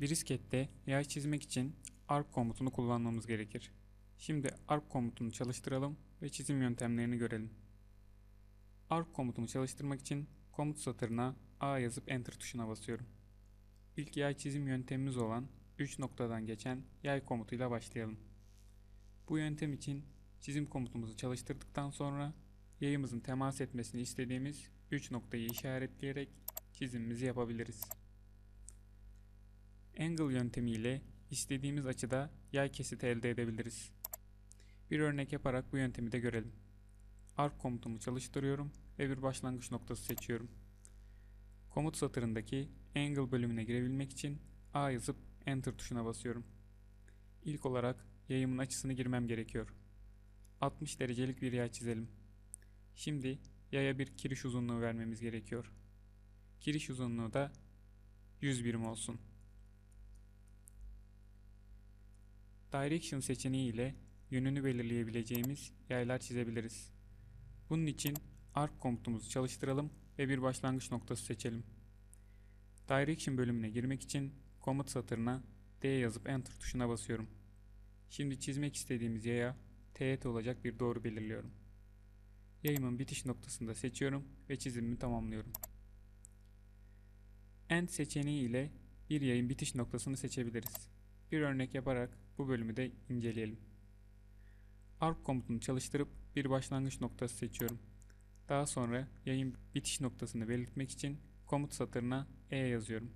Brisket'te yay çizmek için arc komutunu kullanmamız gerekir. Şimdi arc komutunu çalıştıralım ve çizim yöntemlerini görelim. Arc komutunu çalıştırmak için komut satırına A yazıp enter tuşuna basıyorum. İlk yay çizim yöntemimiz olan 3 noktadan geçen yay komutuyla başlayalım. Bu yöntem için çizim komutumuzu çalıştırdıktan sonra yayımızın temas etmesini istediğimiz 3 noktayı işaretleyerek çizimimizi yapabiliriz. Angle yöntemiyle istediğimiz açıda yay kesiti elde edebiliriz. Bir örnek yaparak bu yöntemi de görelim. Arc komutumu çalıştırıyorum ve bir başlangıç noktası seçiyorum. Komut satırındaki Angle bölümüne girebilmek için A yazıp Enter tuşuna basıyorum. İlk olarak yayımın açısını girmem gerekiyor. 60 derecelik bir yay çizelim. Şimdi yaya bir kiriş uzunluğu vermemiz gerekiyor. Kiriş uzunluğu da 100 birim olsun. Direction seçeneği ile yönünü belirleyebileceğimiz yaylar çizebiliriz. Bunun için arc komutumuzu çalıştıralım ve bir başlangıç noktası seçelim. Direction bölümüne girmek için komut satırına D yazıp enter tuşuna basıyorum. Şimdi çizmek istediğimiz yaya teğet olacak bir doğru belirliyorum. Yayımın bitiş noktasında seçiyorum ve çizimimi tamamlıyorum. End seçeneği ile bir yayın bitiş noktasını seçebiliriz. Bir örnek yaparak bu bölümü de inceleyelim. Arc komutunu çalıştırıp bir başlangıç noktası seçiyorum. Daha sonra yayın bitiş noktasını belirtmek için komut satırına E yazıyorum.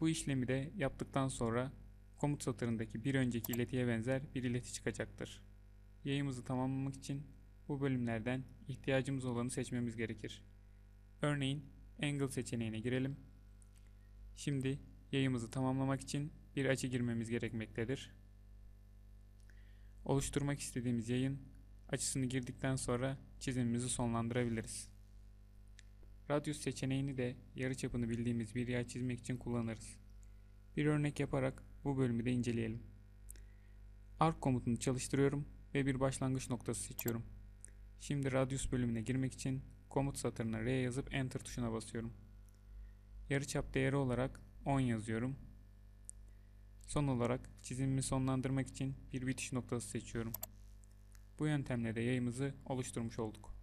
Bu işlemi de yaptıktan sonra komut satırındaki bir önceki iletiye benzer bir ileti çıkacaktır. Yayımızı tamamlamak için bu bölümlerden ihtiyacımız olanı seçmemiz gerekir. Örneğin Angle seçeneğine girelim. Şimdi yayımızı tamamlamak için bir açı girmemiz gerekmektedir. Oluşturmak istediğimiz yayın açısını girdikten sonra çizimimizi sonlandırabiliriz. Radyus seçeneğini de yarıçapını bildiğimiz bir yay çizmek için kullanırız. Bir örnek yaparak bu bölümü de inceleyelim. Arc komutunu çalıştırıyorum ve bir başlangıç noktası seçiyorum. Şimdi radyus bölümüne girmek için komut satırına R yazıp enter tuşuna basıyorum. Yarıçap değeri olarak 10 yazıyorum. Son olarak çizimimi sonlandırmak için bir bitiş noktası seçiyorum. Bu yöntemle de yayımızı oluşturmuş olduk.